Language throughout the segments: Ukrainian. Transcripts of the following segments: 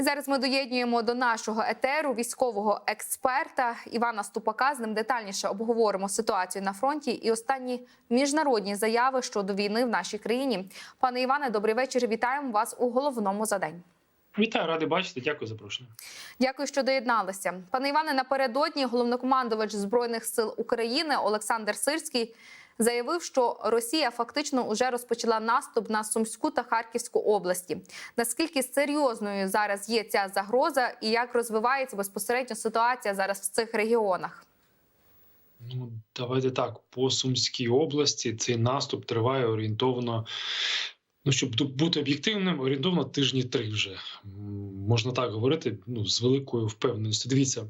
І зараз ми доєднуємо до нашого етеру військового експерта Івана Ступака. З ним детальніше обговоримо ситуацію на фронті і останні міжнародні заяви щодо війни в нашій країні. Пане Іване, добрий вечір. Вітаємо вас у головному за день. Вітаю, радий бачити. Дякую за запрошення. Дякую, що доєдналися. Пане Іване, напередодні головнокомандувач збройних сил України Олександр Сирський заявив, що Росія фактично вже розпочала наступ на Сумську та Харківську області. Наскільки серйозною зараз є ця загроза, і як розвивається безпосередньо ситуація зараз в цих регіонах? Ну давайте так. По Сумській області цей наступ триває орієнтовно. Ну, щоб бути об'єктивним, орієнтовно тижні три вже можна так говорити. Ну з великою впевненістю. Дивіться.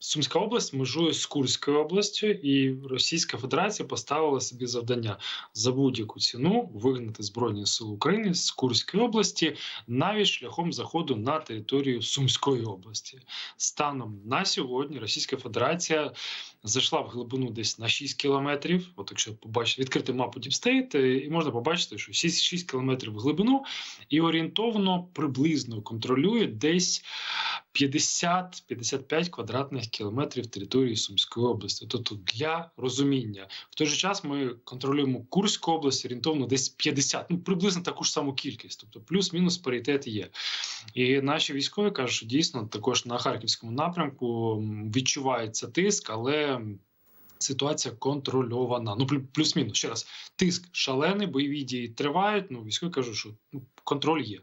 Сумська область межує з Курською областю, і Російська Федерація поставила собі завдання за будь-яку ціну вигнати збройні сили України з Курської області навіть шляхом заходу на територію Сумської області. Станом на сьогодні Російська Федерація зайшла в глибину десь на 6 кілометрів. От якщо побачити відкрити мапу Діпстейт, і можна побачити, що 6, 6 кілометрів в глибину і орієнтовно приблизно контролює десь 50-55 квадратних кілометрів території Сумської області. Тобто для розуміння в той же час ми контролюємо Курську область орієнтовно десь 50, ну приблизно таку ж саму кількість, тобто плюс-мінус паритет є. І наші військові кажуть, що дійсно також на харківському напрямку відчувається тиск, але. Ситуація контрольована. Ну плюс-мінус ще раз. Тиск шалений, бойові дії тривають. Ну військові кажуть, що ну, контроль є.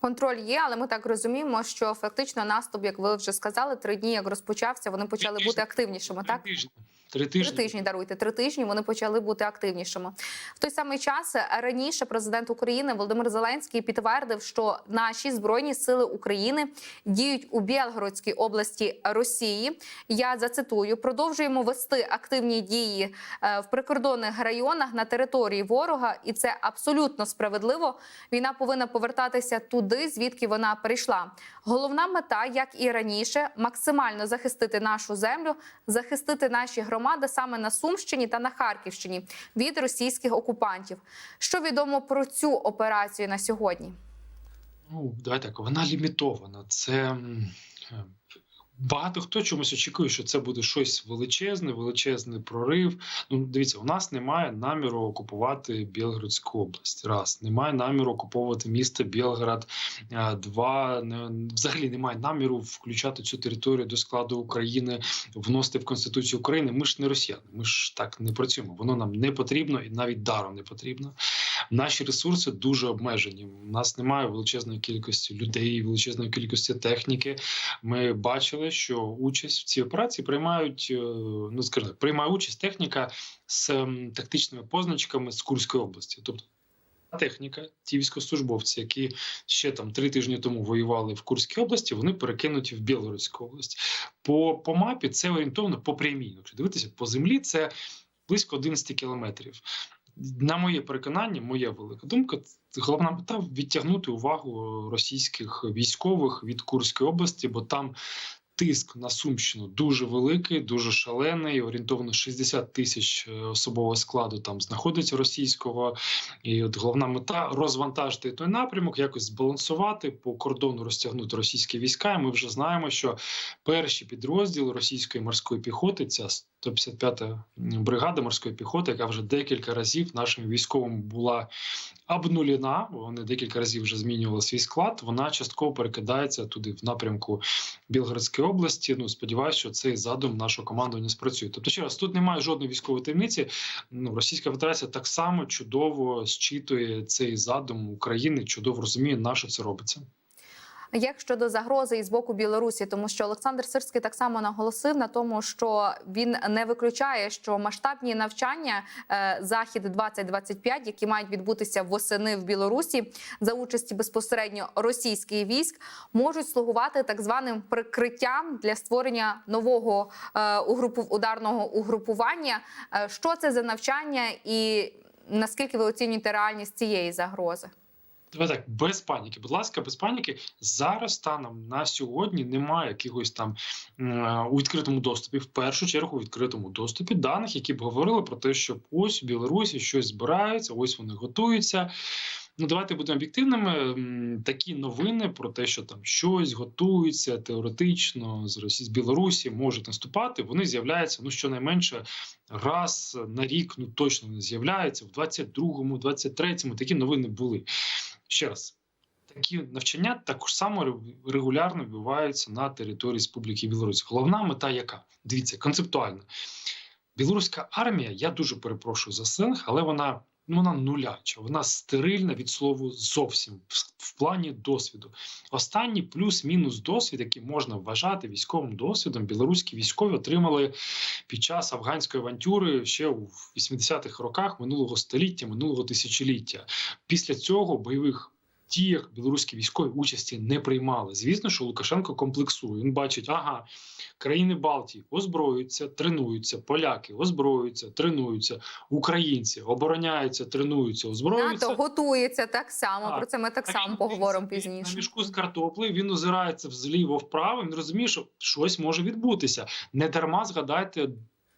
Контроль є, але ми так розуміємо, що фактично наступ, як ви вже сказали, три дні як розпочався, вони почали бути активнішими. Так тижні. Три тижні. Три тижні даруйте три тижні. Вони почали бути активнішими. В той самий час раніше президент України Володимир Зеленський підтвердив, що наші збройні сили України діють у Білгородській області Росії. Я зацитую: продовжуємо вести активні дії е, в прикордонних районах на території ворога, і це абсолютно справедливо. Війна повинна повертатися туди, звідки вона прийшла. Головна мета, як і раніше, максимально захистити нашу землю, захистити наші громади саме на Сумщині та на Харківщині від російських окупантів. Що відомо про цю операцію на сьогодні? Ну давай так, вона лімітована. Це Багато хто чомусь очікує, що це буде щось величезне, величезний прорив. Ну, дивіться, у нас немає наміру окупувати Білгородську область. Раз немає наміру окуповувати місто Білград. Два не, взагалі немає наміру включати цю територію до складу України, вносити в конституцію України. Ми ж не росіяни. Ми ж так не працюємо. Воно нам не потрібно і навіть даром не потрібно. Наші ресурси дуже обмежені. У нас немає величезної кількості людей, величезної кількості техніки. Ми бачили, що участь в цій операції приймають ну скажімо, приймає участь техніка з тактичними позначками з Курської області, тобто. Техніка, ті військовослужбовці, які ще там три тижні тому воювали в Курській області, вони перекинуті в Білгородську область. По по мапі це орієнтовно по прямій. Якщо дивитися по землі, це близько 11 кілометрів на моє переконання, моя велика думка, головна мета відтягнути увагу російських військових від Курської області, бо там. Тиск на Сумщину дуже великий, дуже шалений. Орієнтовно 60 тисяч е, особового складу там знаходиться російського, і от головна мета розвантажити той напрямок, якось збалансувати по кордону, розтягнути російські війська. І Ми вже знаємо, що перші підрозділи російської морської піхоти ця 155-та бригада морської піхоти, яка вже декілька разів нашим військовим була обнулена. Вони декілька разів вже змінювали свій склад. Вона частково перекидається туди в напрямку Білгородської області. Ну сподіваюся, що цей задум нашого командування спрацює. Тобто, ще раз тут немає жодної військової таємниці. Ну Російська Федерація так само чудово зчитує цей задум України, чудово розуміє, на що це робиться. Як щодо загрози із боку Білорусі, тому що Олександр Сирський так само наголосив на тому, що він не виключає, що масштабні навчання е, захід 2025 які мають відбутися восени в Білорусі за участі безпосередньо російських військ, можуть слугувати так званим прикриттям для створення нового е, угрупу ударного угрупування. Е, що це за навчання, і наскільки ви оцінюєте реальність цієї загрози? Давай так, без паніки. Будь ласка, без паніки. Зараз станом на сьогодні немає якихось там у відкритому доступі, в першу чергу у відкритому доступі даних, які б говорили про те, що ось в Білорусі щось збирається, ось вони готуються. ну давайте будемо об'єктивними. Такі новини про те, що там щось готується теоретично з Росії з Білорусі можуть наступати. Вони з'являються ну щонайменше раз на рік. Ну точно не з'являються в 22-му, 23-му Такі новини були ще раз. Такі навчання також само регулярно відбуваються на території Республіки Білорусь. Головна мета яка? Дивіться, концептуальна. Білоруська армія, я дуже перепрошую за сленг, але вона, вона нуляча, вона стерильна від слову зовсім в плані досвіду. Останній плюс-мінус досвід, який можна вважати військовим досвідом, білоруські військові отримали під час афганської авантюри ще у 80-х роках минулого століття, минулого тисячоліття. Після цього бойових діях білоруські військові участі не приймали. Звісно, що Лукашенко комплексує. Він бачить, ага, країни Балтії озброюються, тренуються, поляки озброюються, тренуються, українці обороняються, тренуються, озброюються. НАТО готується так само. Так. Про це ми так само він поговоримо пізніше. На мішку з картоплею він озирається взліво вправо. Він розуміє, що щось може відбутися. Не дарма згадайте.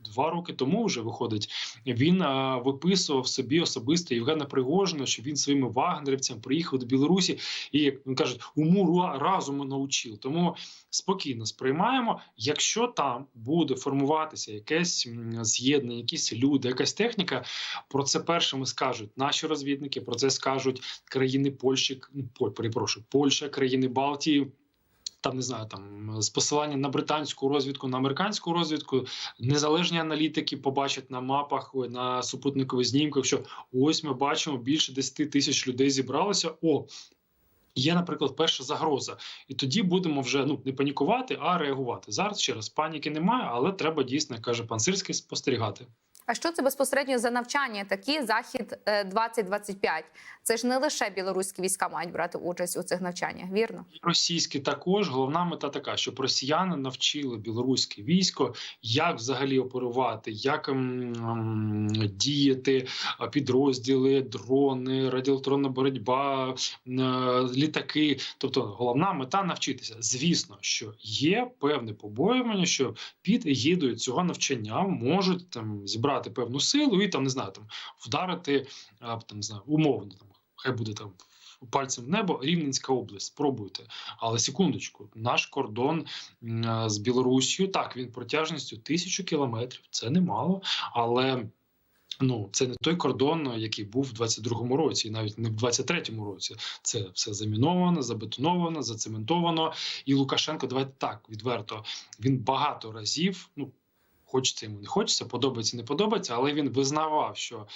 Два роки тому вже виходить. Він а, виписував собі особисто Євгена Пригожина, що він своїми вагнерівцями приїхав до Білорусі і як він кажуть, уму разуму навчив. Тому спокійно сприймаємо. Якщо там буде формуватися якесь з'єднання, якісь люди, якась техніка, про це першими скажуть наші розвідники. Про це скажуть країни Польщі, Поль, перепрошую, Польща, країни Балтії. Там не знаю, там з посилання на британську розвідку, на американську розвідку, незалежні аналітики побачать на мапах, на супутникових знімках, що ось ми бачимо більше 10 тисяч людей зібралося. О, є, наприклад, перша загроза, і тоді будемо вже ну не панікувати, а реагувати. Зараз ще раз паніки немає, але треба дійсно, як каже пан Сирський, спостерігати. А що це безпосередньо за навчання? Такі захід е, 2025? Це ж не лише білоруські війська мають брати участь у цих навчаннях, вірно? Російські також головна мета така, щоб росіяни навчили білоруське військо, як взагалі оперувати, як ем, ем, діяти підрозділи, дрони, радіоелектронна боротьба, е, літаки. Тобто, головна мета навчитися. Звісно, що є певне побоювання, що під егідою цього навчання можуть там зібрати певну силу і там не знаю, там вдарити там не знаю, умовно там. Хай буде там пальцем в небо, Рівненська область. Спробуйте. Але секундочку, наш кордон з Білорусію, так він протяжністю тисячу кілометрів. Це немало, але. Ну, це не той кордон, який був в 22-му році, і навіть не в 23-му році. Це все заміновано, забетоновано, зацементовано. І Лукашенко, давайте так відверто. Він багато разів, ну хочеться йому не хочеться, подобається, не подобається, але він визнавав, що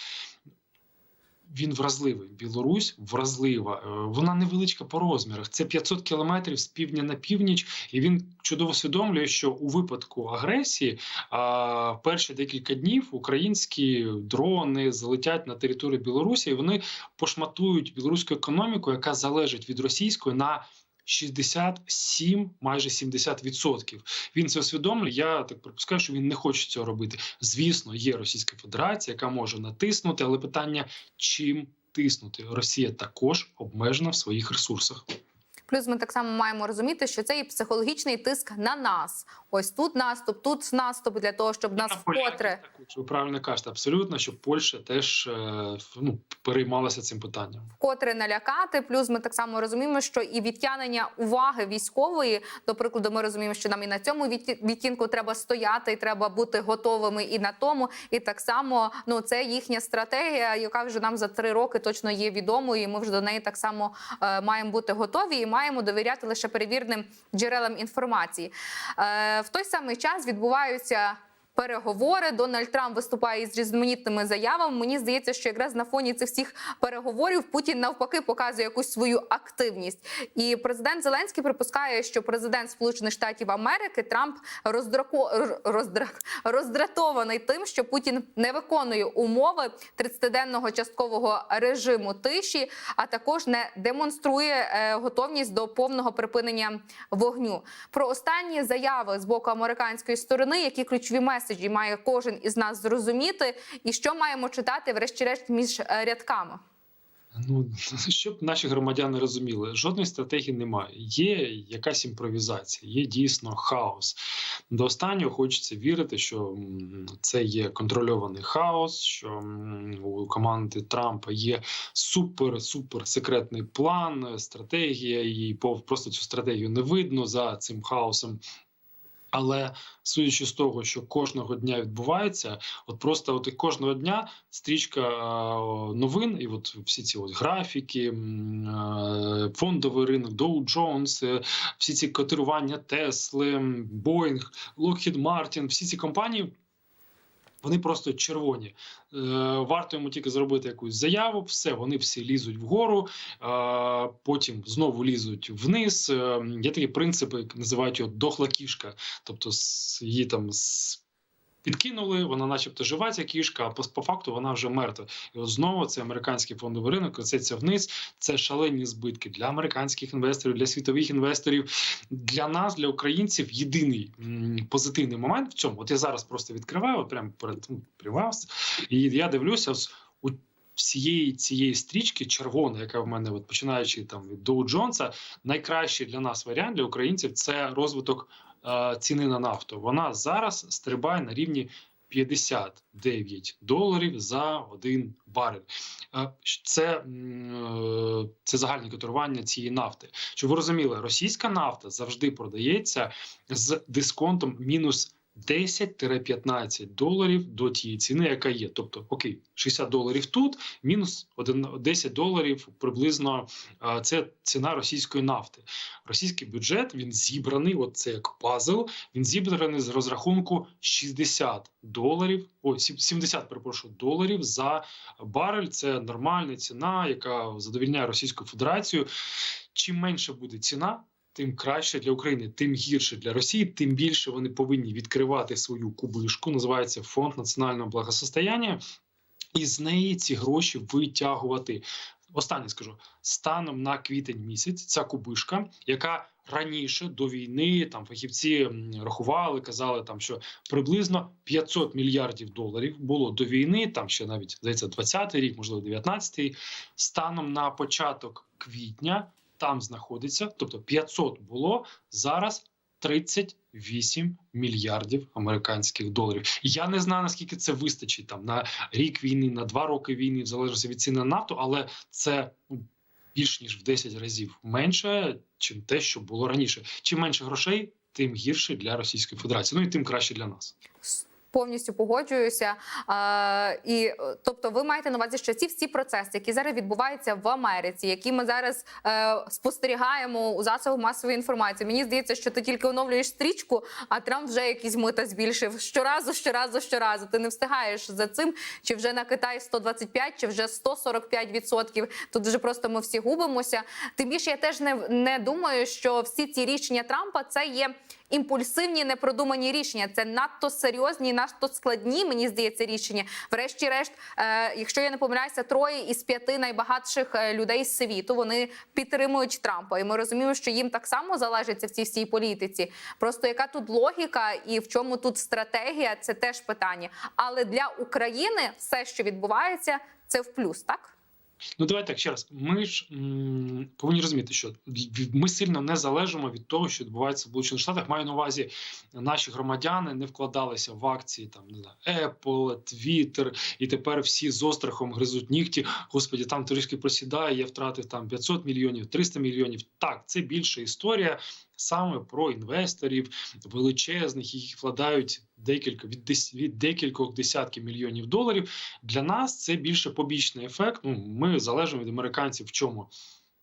він вразливий. Білорусь вразлива. Е, Вона невеличка по розмірах. Це 500 кілометрів з півдня на північ, і він чудово усвідомлює, що у випадку агресії а, перші декілька днів українські дрони залетять на територію Білорусі, і вони пошматують білоруську економіку, яка залежить від російської на 67, майже 70%. Він це усвідомлює. Я так припускаю, що він не хоче цього робити. Звісно, є Російська Федерація, яка може натиснути, але питання чим тиснути? Росія також обмежена в своїх ресурсах. Плюс ми так само маємо розуміти, що це і психологічний тиск на нас. Ось тут наступ, тут наступ для того, щоб нас На вкотре. Ви правильно кажете, абсолютно, що Польща теж е, ну, переймалася цим питанням. вкотре налякати. Плюс ми так само розуміємо, що і відтягнення уваги військової, до прикладу, ми розуміємо, що нам і на цьому відті- відтінку треба стояти, і треба бути готовими і на тому. І так само ну це їхня стратегія, яка вже нам за три роки точно є відомою. І ми вже до неї так само е, маємо бути готові і маємо довіряти лише перевірним джерелам інформації. Е, в той самий час відбуваються. Переговори Дональд Трамп виступає із різноманітними заявами. Мені здається, що якраз на фоні цих всіх переговорів Путін навпаки показує якусь свою активність. І президент Зеленський припускає, що президент Сполучених Штатів Америки Трамп роздрако роздра, роздратований тим, що Путін не виконує умови 30-денного часткового режиму тиші, а також не демонструє е, готовність до повного припинення вогню. Про останні заяви з боку американської сторони, які ключові меседжі має кожен із нас зрозуміти, і що маємо читати, врешті-решт, між е, рядками. Ну щоб наші громадяни розуміли, жодної стратегії немає. Є якась імпровізація, є дійсно хаос. До останнього хочеться вірити, що це є контрольований хаос, що у команди Трампа є супер супер секретний план, стратегія, і просто цю стратегію не видно за цим хаосом. Але судячи з того, що кожного дня відбувається, от просто от і кожного дня стрічка е, новин, і от всі ці от графіки, е, фондовий ринок, Dow Jones, е, всі ці котирування Тесли, Боїнг, Lockheed Martin, всі ці компанії. Вони просто червоні. Е, варто йому тільки зробити якусь заяву, все, вони всі лізуть вгору, е, потім знову лізуть вниз. Е, є такі принципи, називають його дохла кішка. Тобто її там с- підкинули, вона, начебто, жива ця кішка, а по, по факту вона вже мертва. І от знову цей американський фондовий ринок коситься вниз. Це шалені збитки для американських інвесторів, для світових інвесторів, для нас, для українців. Єдиний м, позитивний момент в цьому. От я зараз просто відкриваю, от прямо перед ну, вас, і я дивлюся у всієї цієї стрічки червона, яка в мене, от починаючи там від Доу Джонса, найкращий для нас варіант для українців це розвиток ціни на нафту. Вона зараз стрибає на рівні 59 доларів за один барель. Е, Це, е, це загальне котирування цієї нафти. Щоб ви розуміли, російська нафта завжди продається з дисконтом мінус 10-15 доларів до тієї ціни, яка є. Тобто, окей, 60 доларів тут, мінус один- 10 доларів приблизно це ціна російської нафти. Російський бюджет він зібраний, от це як пазл. Він зібраний з розрахунку 60 доларів, о, сім- 70, перепрошую, доларів за барель. Це нормальна ціна, яка задовільняє Російську Федерацію. Чим менше буде ціна, тим краще для України, тим гірше для Росії, тим більше вони повинні відкривати свою кубишку. Називається фонд національного благосостояння, і з неї ці гроші витягувати. Останнє скажу станом на квітень місяць. Ця кубишка, яка раніше до війни там фахівці рахували, казали там, що приблизно 500 мільярдів доларів було до війни. Там ще навіть здається 20-й рік, можливо, 19-й. Станом на початок квітня там знаходиться, тобто 500 було зараз 38 мільярдів американських доларів. Я не знаю наскільки це вистачить там на рік війни, на два роки війни, в залежності від ціни на нафту, але це ну, більш ніж в 10 разів менше, чим те, що було раніше. Чим менше грошей, тим гірше для Російської Федерації. Ну і тим краще для нас. Повністю погоджуюся. І е, тобто, ви маєте на увазі, що ці всі процеси, які зараз відбуваються в Америці, які ми зараз е, спостерігаємо у засобах масової інформації. Мені здається, що ти тільки оновлюєш стрічку, а Трамп вже якісь мита збільшив щоразу, щоразу, щоразу. Ти не встигаєш за цим, чи вже на Китай 125, чи вже 145%. Тут вже просто ми всі губимося. Тим більше я теж не, не думаю, що всі ці рішення Трампа це є імпульсивні, непродумані рішення. Це надто серйозні, надто складні. Мені здається, рішення. Врешті-решт, е, якщо я не помиляюся, троє із п'яти найбагатших е, людей світу вони підтримують Трампа, і ми розуміємо, що їм так само залежиться в цій всій політиці. Просто яка тут логіка і в чому тут стратегія, це теж питання. Але для України все, що відбувається, це в плюс, так. Ну давайте так ще раз. Ми ж м, повинні розуміти, що ми сильно не залежимо від того, що відбувається в Сполучених Штатах. Маю на увазі, наші громадяни не вкладалися в акції там не знаю, Apple, Twitter, і тепер всі з острахом гризуть нігті. Господі, там трішки просідає. Я втратив там 500 мільйонів, 300 мільйонів. Так, це більша історія. Саме про інвесторів величезних, які вкладають декілька від від декількох десятків мільйонів доларів. Для нас це більше побічний ефект. Ну ми залежимо від американців. В чому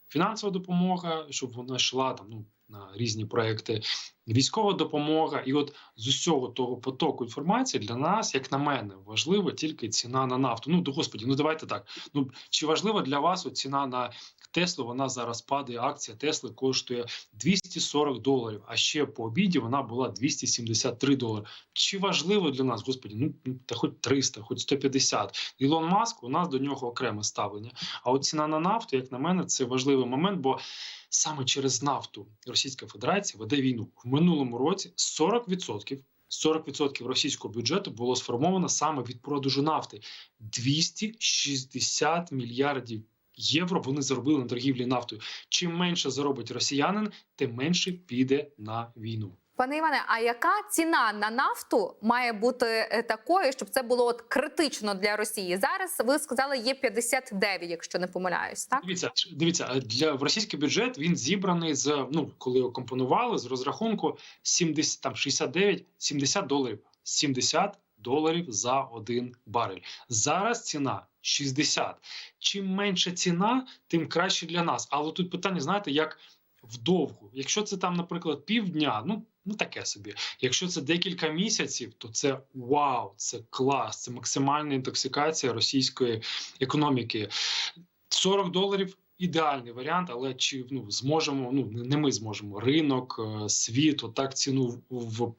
фінансова допомога, щоб вона йшла там ну на різні проекти, військова допомога, і от з усього того потоку інформації для нас, як на мене, важлива тільки ціна на нафту. Ну до господі, ну давайте так. Ну чи важлива для вас ціна на Теслу? Вона зараз падає. Акція Тесли коштує 240 доларів. А ще по обіді вона була 273 долари. Чи важливо для нас, господі? Ну ну, та хоч 300, хоч 150. Ілон Маск у нас до нього окреме ставлення. А от ціна на нафту, як на мене, це важливий момент, бо саме через нафту Російська Федерація веде війну в минулому році 40%. 40% російського бюджету було сформовано саме від продажу нафти 260 мільярдів євро вони заробили на торгівлі нафтою. Чим менше заробить росіянин, тим менше піде на війну. Пане Іване, а яка ціна на нафту має бути е, такою, щоб це було от критично для Росії? Зараз ви сказали, є 59, якщо не помиляюсь, так? Дивіться, дивіться, е, для в російський бюджет він зібраний з ну, коли його компонували з розрахунку 70, там 69, 70 доларів. 70 доларів за один барель. Зараз ціна 60. Чим менша ціна, тим краще для нас. Але тут питання, знаєте, як вдовгу. Якщо це там, наприклад, півдня, ну. Ну, таке собі. Якщо це декілька місяців, то це вау, це клас, це максимальна інтоксикація російської економіки. 40 доларів ідеальний варіант, але чи ну зможемо? Ну не ми зможемо. Ринок, е, світ, отак ціну в.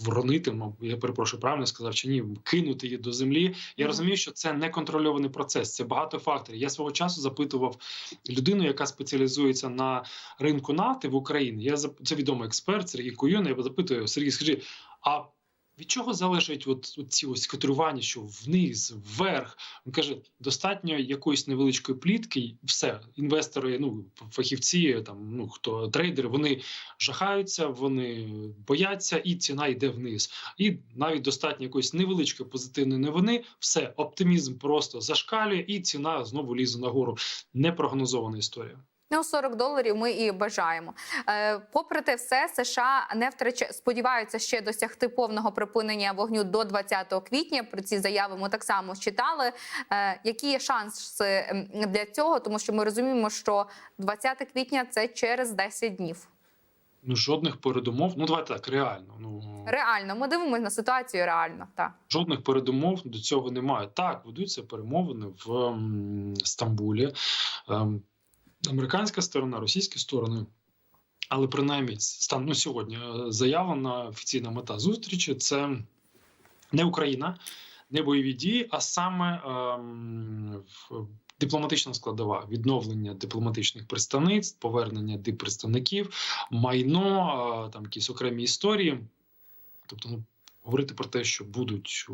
Вронити, я перепрошую, правильно сказав чи ні, кинути її до землі. Я розумію, що це неконтрольований процес. Це багато факторів. Я свого часу запитував людину, яка спеціалізується на ринку нафти в Україні. Я це відомий експерт Сергій Куюн. Я запитую Сергій, скажи, а від чого залежать от, от ці ось котирування, що вниз, вверх? Він каже: достатньо якоїсь невеличкої плітки, і все. Інвестори, ну фахівці, там ну хто трейдери, вони жахаються, вони бояться, і ціна йде вниз. І навіть достатньо якоїсь невеличкої позитивної новини, все, оптимізм просто зашкалює, і ціна знову лізе нагору. Непрогнозована історія. Ну, 40 доларів ми і бажаємо. Е, попри те, все США не втрачає, сподіваються ще досягти повного припинення вогню до 20 квітня. Про ці заяви ми так само читали. Е, які є шанси ем, для цього? Тому що ми розуміємо, що 20 квітня це через 10 днів. Ну жодних передумов. Ну давайте так, реально. Ну Реально, ми дивимося на ситуацію реально. Так. жодних передумов до цього немає. Так, ведуться перемовини в Стамбулі. Американська сторона, російські сторони. Але принаймні стан ну, сьогодні е, заявлена офіційна мета зустрічі це не Україна, не бойові дії, а саме ем, дипломатична складова відновлення дипломатичних представництв, повернення диппредставників, майно, е, там якісь окремі історії. Тобто, ну говорити про те, що будуть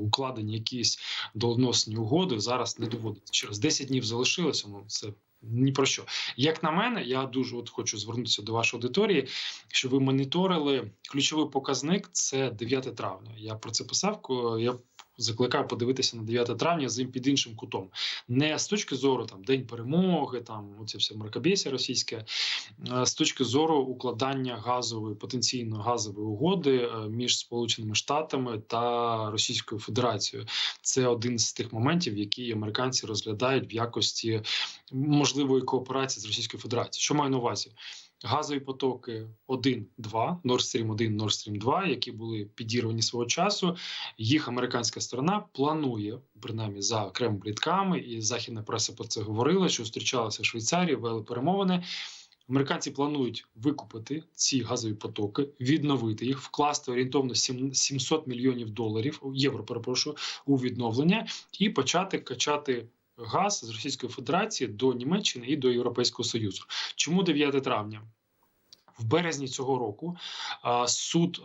укладені якісь доленосні угоди, зараз не доводиться. Через 10 днів залишилося. Ну це ні про що. Як на мене, я дуже от хочу звернутися до вашої аудиторії, щоб ви моніторили ключовий показник це 9 травня. Я про це писав. Я закликаю подивитися на 9 травня з під іншим кутом, не з точки зору там день перемоги, там оце все мракобєсія російське, а з точки зору укладання газової потенційно газової угоди е, між Сполученими Штатами та Російською Федерацією. Це один з тих моментів, які американці розглядають в якості можливої кооперації з Російською Федерацією. Що маю на увазі? Газові потоки 1, 2, Nord Stream 1, Nord Stream 2, які були підірвані свого часу. Їх американська сторона планує, принаймні за окремими плітками, і західна преса про це говорила, що зустрічалася в Швейцарії, вели перемовини. Американці планують викупити ці газові потоки, відновити їх, вкласти орієнтовно 700 мільйонів доларів євро. Перепрошую у відновлення і почати качати газ з Російської Федерації до Німеччини і до Європейського Союзу. Чому 9 травня? В березні цього року суд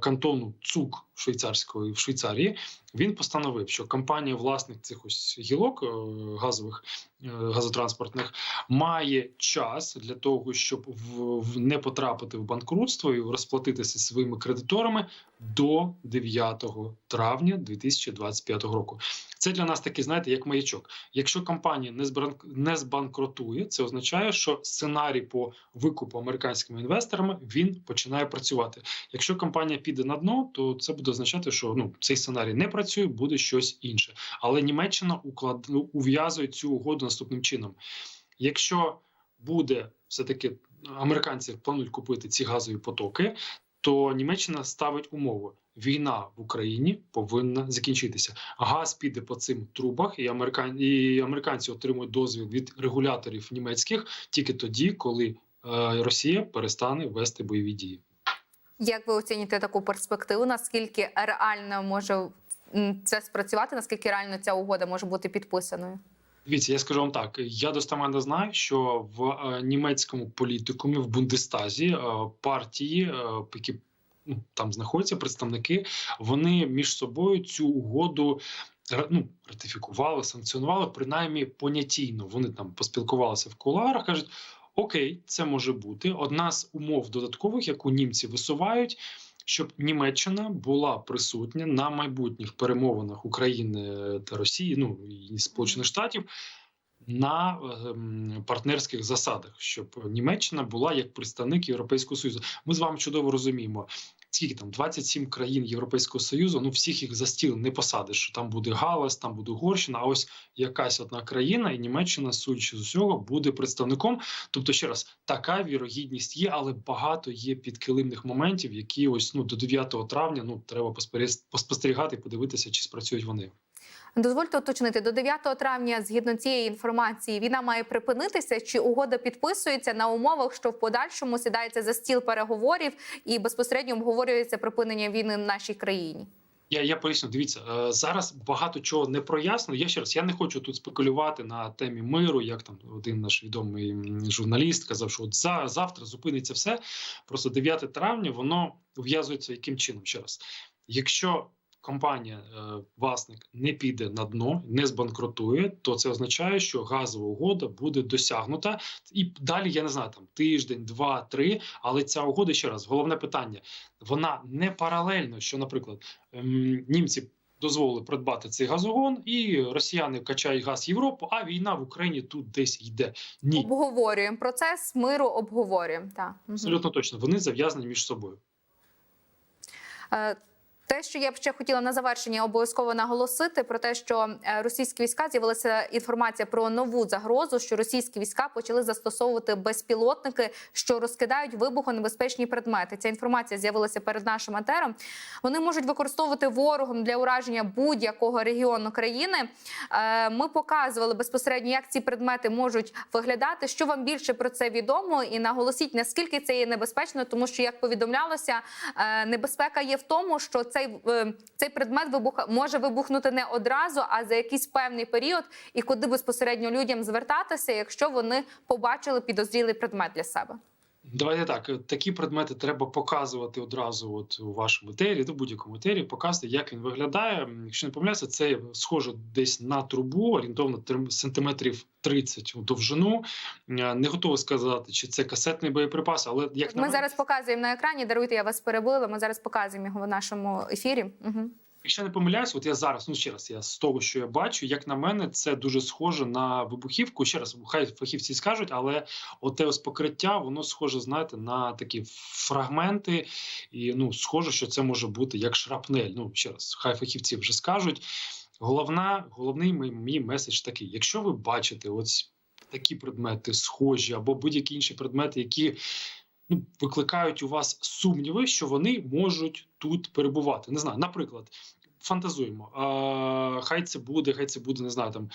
кантону ЦУК швейцарської в Швейцарії він постановив, що компанія власник цих ось гілок е, газових е, газотранспортних має час для того, щоб в, не потрапити в банкрутство і розплатитися своїми кредиторами до 9 травня 2025 року. Це для нас такий, знаєте, як маячок. Якщо компанія не збранк це означає, що сценарій по викупу американськими інвесторами він починає працювати. Якщо компанія піде на дно, то це буде означати, що ну цей сценарій не працює, буде щось інше. Але Німеччина уклад ну, ув'язує цю угоду наступним чином. Якщо буде все таки американці планують купити ці газові потоки, то Німеччина ставить умову. Війна в Україні повинна закінчитися. Газ піде по цим трубах, і американ... і американці отримують дозвіл від регуляторів німецьких тільки тоді, коли е, Росія перестане вести бойові дії. Як ви оцінюєте таку перспективу? Наскільки реально може це спрацювати? Наскільки реально ця угода може бути підписаною? Дивіться, я скажу вам так: я достеменно знаю, що в е, німецькому політикумі в Бундестазі е, партії, е, які ну, там знаходяться представники, вони між собою цю угоду ну, ратифікували, санкціонували, принаймні понятійно. Вони там поспілкувалися в кулуарах, кажуть: Окей, це може бути одна з умов додаткових, яку німці висувають. Щоб Німеччина була присутня на майбутніх перемовинах України та Росії, ну і Сполучених Штатів на ем, партнерських засадах, щоб Німеччина була як представник Європейського союзу. Ми з вами чудово розуміємо. Скільки там 27 країн Європейського союзу, ну всіх їх за стіл не посадиш. що Там буде Галас, там буде Угорщина. А ось якась одна країна, і Німеччина, судячи з усього, буде представником. Тобто, ще раз, така вірогідність є, але багато є підкилимних моментів, які ось ну до 9 травня ну треба поспостерігати подивитися, чи спрацюють вони. Дозвольте уточнити до 9 травня, згідно цієї інформації, війна має припинитися. Чи угода підписується на умовах, що в подальшому сідається за стіл переговорів і безпосередньо обговорюється припинення війни в нашій країні? Я, я поясню, дивіться, е, зараз багато чого не прояснено. Я ще раз я не хочу тут спекулювати на темі миру, як там один наш відомий журналіст казав, що от за завтра зупиниться все. Просто 9 травня воно ув'язується яким чином ще раз. Якщо компанія, е, власник не піде на дно, не збанкрутує, то це означає, що газова угода буде досягнута. І далі я не знаю, там тиждень, два, три. Але ця угода ще раз, головне питання: вона не паралельно, що, наприклад, ем, німці. Дозволили придбати цей газогон, і росіяни качають газ в Європу, а війна в Україні тут десь йде. Ні, Обговорюємо процес миру, обговорюємо. Так. Абсолютно точно. Вони зав'язані між собою. Е, Те, що я б ще хотіла на завершення обов'язково наголосити, про те, що е, російські війська з'явилася інформація про нову загрозу, що російські війська почали застосовувати безпілотники, що розкидають вибухонебезпечні предмети. Ця інформація з'явилася перед нашим етером. Вони можуть використовувати ворогом для ураження будь-якого регіону країни. Е, Ми показували безпосередньо, як ці предмети можуть виглядати. Що вам більше про це відомо, і наголосіть, наскільки це є небезпечно, тому що як повідомлялося, е, небезпека є в тому, що цей, е, цей предмет вибуха може вибухнути не одразу, а за якийсь певний період, і куди безпосередньо людям звертатися, якщо вони побачили підозрілий предмет для себе. Давайте так. е, Такі предмети треба показувати одразу. От у вашому етері, до будь-якому етері, показувати, як він виглядає. Якщо не помиляюся, це схоже десь на трубу, орієнтовно сантиметрів 30 у довжину. Не готовий сказати, чи це касетний боєприпас, але як на Ми мене, зараз показуємо на екрані. Даруйте, я вас перебила. Ми зараз показуємо його в нашому ефірі. Угу. Якщо не помиляюсь, от я зараз, ну ще раз, я з того, що я бачу, як на мене, це дуже схоже на вибухівку. Ще раз, хай фахівці скажуть, але оте ось покриття, воно схоже, знаєте, на такі фрагменти, і ну схоже, що це може бути як шрапнель. Ну ще раз, хай фахівці вже скажуть. Головна, головний мій, мій меседж такий: якщо ви бачите ось такі предмети, схожі або будь-які інші предмети, які ну, викликають у вас сумніви, що вони можуть тут перебувати. Не знаю, наприклад. Фантазуємо, а, хай це буде, хай це буде, не знаю, там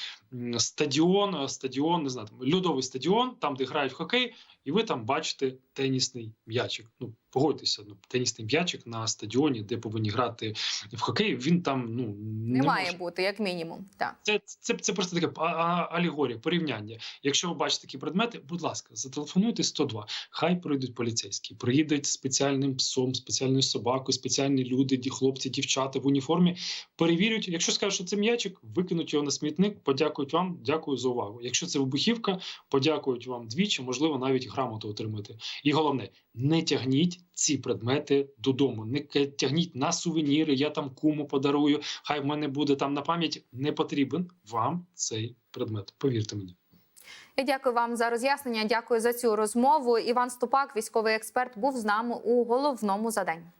стадіон, стадіон, не знаю, там льодовий стадіон, там де грають хокей, і ви там бачите тенісний м'ячик. Ну погодьтеся, ну тенісний м'ячик на стадіоні, де повинні грати в хокей. Він там ну Не, не має може. бути, як мінімум. Так. Це, це, це просто таке а- а- алегорія, порівняння. Якщо ви бачите такі предмети, будь ласка, зателефонуйте 102. Хай прийдуть поліцейські, приїдуть спеціальним псом, спеціальною собакою, спеціальні люди, ді хлопці, дівчата в уніформі. Перевірять. Якщо скажуть, що це м'ячик, викинуть його на смітник, подякують вам, дякую за увагу. Якщо це вибухівка, подякують вам двічі, можливо, навіть грамоту отримати. І головне, не тягніть ці предмети додому. Не тягніть на сувеніри. Я там куму подарую. Хай в мене буде там на пам'ять. Не потрібен вам цей предмет. Повірте мені. Я дякую вам за роз'яснення. Дякую за цю розмову. Іван Ступак, військовий експерт, був з нами у головному за день.